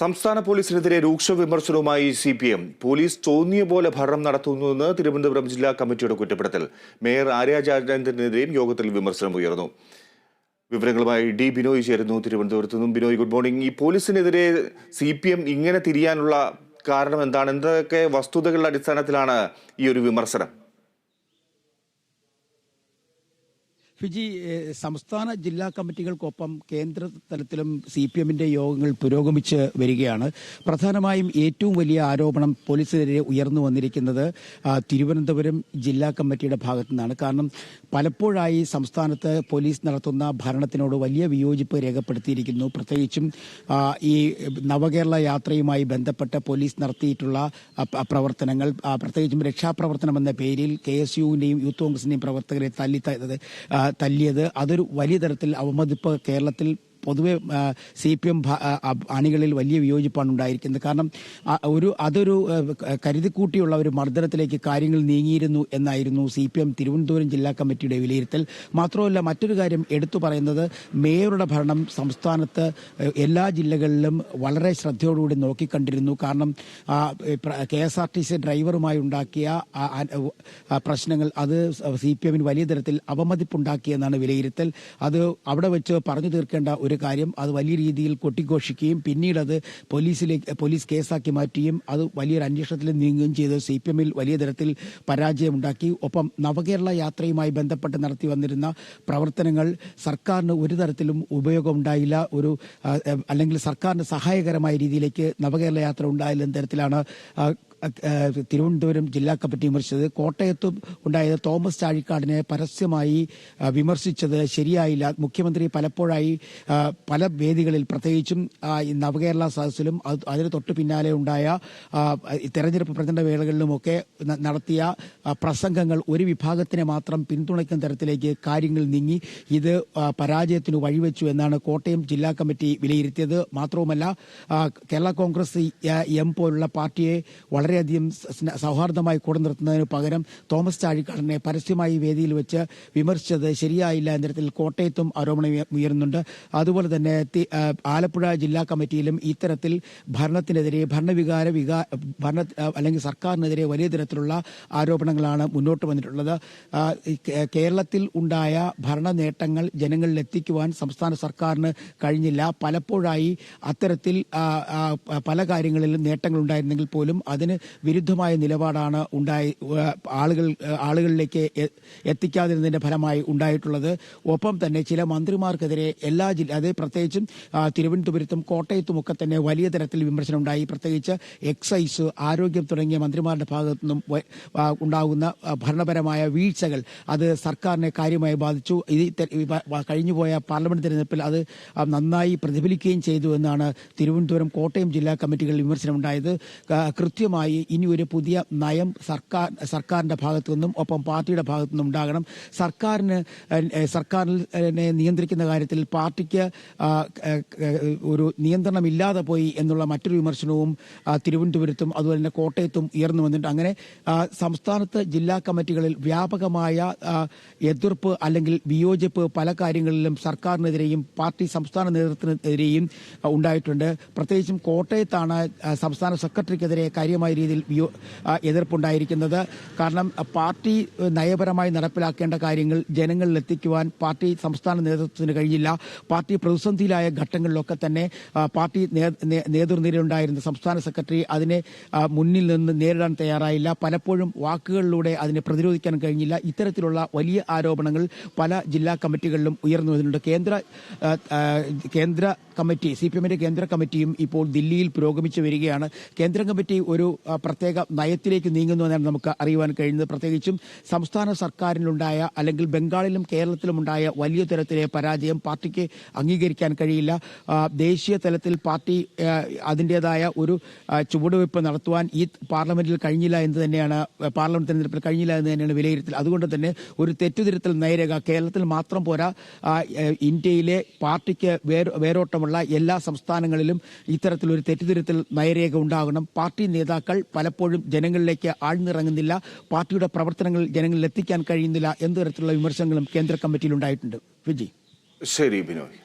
സംസ്ഥാന പോലീസിനെതിരെ രൂക്ഷ വിമർശനവുമായി സി പി എം പോലീസ് തോന്നിയ പോലെ ഭരണം നടത്തുന്നുവെന്ന് തിരുവനന്തപുരം ജില്ലാ കമ്മിറ്റിയുടെ കുറ്റപ്പെടുത്തൽ. മേയർ ആര്യ രാജേന്ദ്രനെതിരെയും യോഗത്തിൽ വിമർശനം ഉയർന്നു. വിവരങ്ങളുമായി ഡി ബിനോയ് ചേരുന്നു തിരുവനന്തപുരത്ത് നിന്നും. Binoy good morning. ഈ പോലീസിനെതിരെ സി പി എം ഇങ്ങനെ തിരിയാനുള്ള കാരണം എന്താണ്? എന്തൊക്കെ വസ്തുതകളുടെ അടിസ്ഥാനത്തിലാണ് ഈ ഒരു വിമർശനം? ഫിജി സംസ്ഥാന ജില്ലാ കമ്മിറ്റികൾക്കൊപ്പം കേന്ദ്ര തലത്തിലും സി പി എമ്മിന്റെ യോഗങ്ങൾ പുരോഗമിച്ച് വരികയാണ്. പ്രധാനമായും ഏറ്റവും വലിയ ആരോപണം പോലീസിനെതിരെ ഉയർന്നു വന്നിരിക്കുന്നത് തിരുവനന്തപുരം ജില്ലാ കമ്മിറ്റിയുടെ ഭാഗത്തു നിന്നാണ് കാരണം പലപ്പോഴായി സംസ്ഥാനത്ത് പോലീസ് നടത്തുന്ന ഭരണത്തിനോട് വലിയ വിയോജിപ്പ് രേഖപ്പെടുത്തിയിരിക്കുന്നു. പ്രത്യേകിച്ചും ഈ നവകേരള യാത്രയുമായി ബന്ധപ്പെട്ട് പോലീസ് നടത്തിയിട്ടുള്ള പ്രവർത്തനങ്ങൾ പ്രത്യേകിച്ചും രക്ഷാപ്രവർത്തനം എന്ന പേരിൽ കെ എസ് യുവിന്റെയും യൂത്ത് കോൺഗ്രസിന്റെയും പ്രവർത്തകരെ തല്ലി തല്ലിയത് അതൊരു വലിയ തരത്തിൽ അവമതിപ്പ് കേരളത്തിൽ പൊതുവെ സി പി എം അണികളിൽ വലിയ വിയോജിപ്പാണ് ഉണ്ടായിരിക്കുന്നത്. കാരണം ഒരു അതൊരു കരുതിക്കൂട്ടിയുള്ള ഒരു മർദ്ദനത്തിലേക്ക് കാര്യങ്ങൾ നീങ്ങിയിരുന്നു എന്നായിരുന്നു സി പി എം തിരുവനന്തപുരം ജില്ലാ കമ്മിറ്റിയുടെ വിലയിരുത്തൽ. മാത്രമല്ല മറ്റൊരു കാര്യം എടുത്തു പറയുന്നത് മേയറുടെ ഭരണം സംസ്ഥാനത്ത് എല്ലാ ജില്ലകളിലും വളരെ ശ്രദ്ധയോടുകൂടി നോക്കിക്കണ്ടിരുന്നു. കാരണം K S R T C ഡ്രൈവറുമായി ഉണ്ടാക്കിയ പ്രശ്നങ്ങൾ അത് സി പി എമ്മിന് വലിയ തരത്തിൽ അവമതിപ്പുണ്ടാക്കിയെന്നാണ് വിലയിരുത്തൽ. അത് അവിടെ വെച്ച് പറഞ്ഞു തീർക്കേണ്ട ഒരു കാര്യം അത് വലിയ രീതിയിൽ കൊട്ടിഘോഷിക്കുകയും പിന്നീട് അത് പോലീസിലേക്ക് പോലീസ് കേസാക്കി മാറ്റുകയും അത് വലിയൊരു അന്വേഷണത്തിൽ നീങ്ങുകയും ചെയ്ത് സി പി എമ്മിൽ വലിയ തരത്തിൽ പരാജയമുണ്ടാക്കി. ഒപ്പം നവകേരള യാത്രയുമായി ബന്ധപ്പെട്ട് നടത്തി വന്നിരുന്ന പ്രവർത്തനങ്ങൾ സർക്കാരിന് ഒരു തരത്തിലും ഉപയോഗമുണ്ടായില്ല. ഒരു അല്ലെങ്കിൽ സർക്കാരിന് സഹായകരമായ രീതിയിലേക്ക് നവകേരള യാത്ര ഉണ്ടായില്ല എന്ന തരത്തിലാണ് തിരുവനന്തപുരം ജില്ലാ കമ്മിറ്റി വിമർശിച്ചത് കോട്ടയത്ത് ഉണ്ടായത് തോമസ് ചാഴിക്കാടിനെ പരസ്യമായി വിമർശിച്ചത് ശരിയായില്ല. മുഖ്യമന്ത്രി പലപ്പോഴായി പല വേദികളിൽ പ്രത്യേകിച്ചും നവകേരള സദസ്സിലും അത് അതിന് തൊട്ടു പിന്നാലെ ഉണ്ടായ തെരഞ്ഞെടുപ്പ് പ്രചരണ വേളകളിലുമൊക്കെ നടത്തിയ പ്രസംഗങ്ങൾ ഒരു വിഭാഗത്തിനെ മാത്രം പിന്തുണയ്ക്കുന്ന തരത്തിലേക്ക് കാര്യങ്ങൾ നീങ്ങി. ഇത് പരാജയത്തിന് വഴിവെച്ചു എന്നാണ് കോട്ടയം ജില്ലാ കമ്മിറ്റി വിലയിരുത്തിയത്. മാത്രവുമല്ല കേരള കോൺഗ്രസ് എം പോലുള്ള പാർട്ടിയെ വളരെയധികം സൗഹാർദ്ദമായി കൂടെ നിർത്തുന്നതിന് പകരം തോമസ് ചാഴിക്കാടനെ പരസ്യമായി വേദിയിൽ വെച്ച് വിമർശിച്ചത് ശരിയായില്ല എന്ന തരത്തിൽ കോട്ടയത്തും ആരോപണം ഉയ- ഉയരുന്നുണ്ട്. അതുപോലെ തന്നെ ആലപ്പുഴ ജില്ലാ കമ്മിറ്റിയിലും ഇത്തരത്തിൽ ഭരണത്തിനെതിരെ ഭരണവികാര വികാ ഭരണ അല്ലെങ്കിൽ സർക്കാരിനെതിരെ വലിയ തരത്തിലുള്ള ആരോപണങ്ങളാണ് മുന്നോട്ട് വന്നിട്ടുള്ളത്. കേരളത്തിൽ ഉണ്ടായ ഭരണ നേട്ടങ്ങൾ ജനങ്ങളിൽ എത്തിക്കുവാൻ സംസ്ഥാന സർക്കാരിന് കഴിഞ്ഞില്ല. പലപ്പോഴായി അത്തരത്തിൽ പല കാര്യങ്ങളിലും നേട്ടങ്ങൾ ഉണ്ടായിരുന്നെങ്കിൽ പോലും അതിന് വിരുദ്ധമായ നിലപാടാണ് ഉണ്ടായി ആളുകൾ ആളുകളിലേക്ക് എത്തിക്കാതിരുന്നതിന്റെ ഫലമായി ഉണ്ടായിട്ടുള്ളത്. ഒപ്പം തന്നെ ചില മന്ത്രിമാർക്കെതിരെ എല്ലാ ജില്ല അത് പ്രത്യേകിച്ചും തിരുവനന്തപുരത്തും കോട്ടയത്തും ഒക്കെ തന്നെ വലിയ തരത്തിൽ വിമർശനം ഉണ്ടായി. പ്രത്യേകിച്ച് എക്സൈസ് ആരോഗ്യം തുടങ്ങിയ മന്ത്രിമാരുടെ ഭാഗത്തു നിന്നും ഉണ്ടാകുന്ന ഭരണപരമായ വീഴ്ചകൾ അത് സർക്കാരിനെ കാര്യമായി ബാധിച്ചു. ഇത് കഴിഞ്ഞുപോയ പാർലമെന്റ് തെരഞ്ഞെടുപ്പിൽ അത് നന്നായി പ്രതിഫലിക്കുകയും ചെയ്തു എന്നാണ് തിരുവനന്തപുരം കോട്ടയം ജില്ലാ കമ്മിറ്റികളിൽ വിമർശനമുണ്ടായത്. ആ, കൃത്യമായി ഇനി ഒരു പുതിയ നയം സർക്കാർ സർക്കാരിന്റെ ഭാഗത്തു നിന്നും ഒപ്പം പാർട്ടിയുടെ ഭാഗത്തു നിന്നും ഉണ്ടാകണം. സർക്കാരിന് സർക്കാരിനെ നിയന്ത്രിക്കുന്ന കാര്യത്തിൽ പാർട്ടിക്ക് ഒരു നിയന്ത്രണമില്ലാതെ പോയി എന്നുള്ള മറ്റൊരു വിമർശനവും തിരുവനന്തപുരത്തും അതുപോലെ തന്നെ കോട്ടയത്തും ഉയർന്നു വന്നിട്ടുണ്ട്. അങ്ങനെ സംസ്ഥാനത്ത് ജില്ലാ കമ്മിറ്റികളിൽ വ്യാപകമായ എതിർപ്പ് അല്ലെങ്കിൽ വിയോജിപ്പ് പല കാര്യങ്ങളിലും സർക്കാരിനെതിരെയും പാർട്ടി സംസ്ഥാന നേതൃത്വത്തിനെതിരെയും ഉണ്ടായിട്ടുണ്ട്. പ്രത്യേകിച്ചും കോട്ടയത്താണ് സംസ്ഥാന സെക്രട്ടറിക്കെതിരെ കാര്യമായ രീതിയിൽ എതിർപ്പുണ്ടായിരിക്കുന്നത്. കാരണം പാർട്ടി നയപരമായി നടപ്പിലാക്കേണ്ട കാര്യങ്ങൾ ജനങ്ങളിൽ എത്തിക്കുവാൻ പാർട്ടി സംസ്ഥാന നേതൃത്വത്തിന് കഴിഞ്ഞില്ല പാർട്ടി പ്രതിസന്ധിയിലായ ഘട്ടങ്ങളിലൊക്കെ തന്നെ പാർട്ടി നേതൃനിരയുണ്ടായിരുന്ന സംസ്ഥാന സെക്രട്ടറി അതിനെ മുന്നിൽ നിന്ന് നേരിടാൻ തയ്യാറായില്ല. പലപ്പോഴും വാക്കുകളിലൂടെ അതിനെ പ്രതിരോധിക്കാൻ കഴിഞ്ഞില്ല. ഇത്തരത്തിലുള്ള വലിയ ആരോപണങ്ങൾ പല ജില്ലാ കമ്മിറ്റികളിലും ഉയർന്നു വരുന്നുണ്ട്. കേന്ദ്ര കേന്ദ്ര കമ്മിറ്റി സി പി എമ്മിന്റെ കേന്ദ്ര കമ്മിറ്റിയും ഇപ്പോൾ ദില്ലിയിൽ പുരോഗമിച്ചു വരികയാണ്. കേന്ദ്ര കമ്മിറ്റി ഒരു പ്രത്യേക നയത്തിലേക്ക് നീങ്ങുന്നു എന്നാണ് നമുക്ക് അറിയുവാൻ കഴിയുന്നത്. പ്രത്യേകിച്ചും സംസ്ഥാന സർക്കാരിനുണ്ടായ അല്ലെങ്കിൽ ബംഗാളിലും കേരളത്തിലും ഉണ്ടായ വലിയ തരത്തിലെ പരാജയം പാർട്ടിക്ക് അംഗീകരിക്കാൻ കഴിയില്ല. ദേശീയ തലത്തിൽ പാർട്ടി അതിന്റെതായ ഒരു ചുവടുവയ്പ് നടത്തുവാൻ ഈ പാർലമെന്റിൽ കഴിഞ്ഞില്ല എന്ന് തന്നെയാണ് പാർലമെന്റ് തെരഞ്ഞെടുപ്പിൽ കഴിഞ്ഞില്ല എന്ന് തന്നെയാണ് വിലയിരുത്തൽ. അതുകൊണ്ട് തന്നെ ഒരു തെറ്റുതിരുത്തൽ നയരേഖ കേരളത്തിൽ മാത്രം പോരാ. ഇന്ത്യയിലെ പാർട്ടിക്ക് വേരോട്ടമുള്ള എല്ലാ സംസ്ഥാനങ്ങളിലും ഇത്തരത്തിലൊരു തെറ്റുതിരുത്തൽ നയരേഖ ഉണ്ടാകണം. പാർട്ടി നേതാക്കൾ പലപ്പോഴും ജനങ്ങളിലേക്ക് ആഴ്ന്നിറങ്ങുന്നില്ല. പാർട്ടിയുടെ പ്രവർത്തനങ്ങൾ ജനങ്ങളിൽ എത്തിക്കാൻ കഴിയുന്നില്ല. എന്ന തരത്തിലുള്ള വിമർശനങ്ങളും കേന്ദ്ര കമ്മിറ്റിയിൽ ഉണ്ടായിട്ടുണ്ട്. വിജി. ശരി ബിനോയ്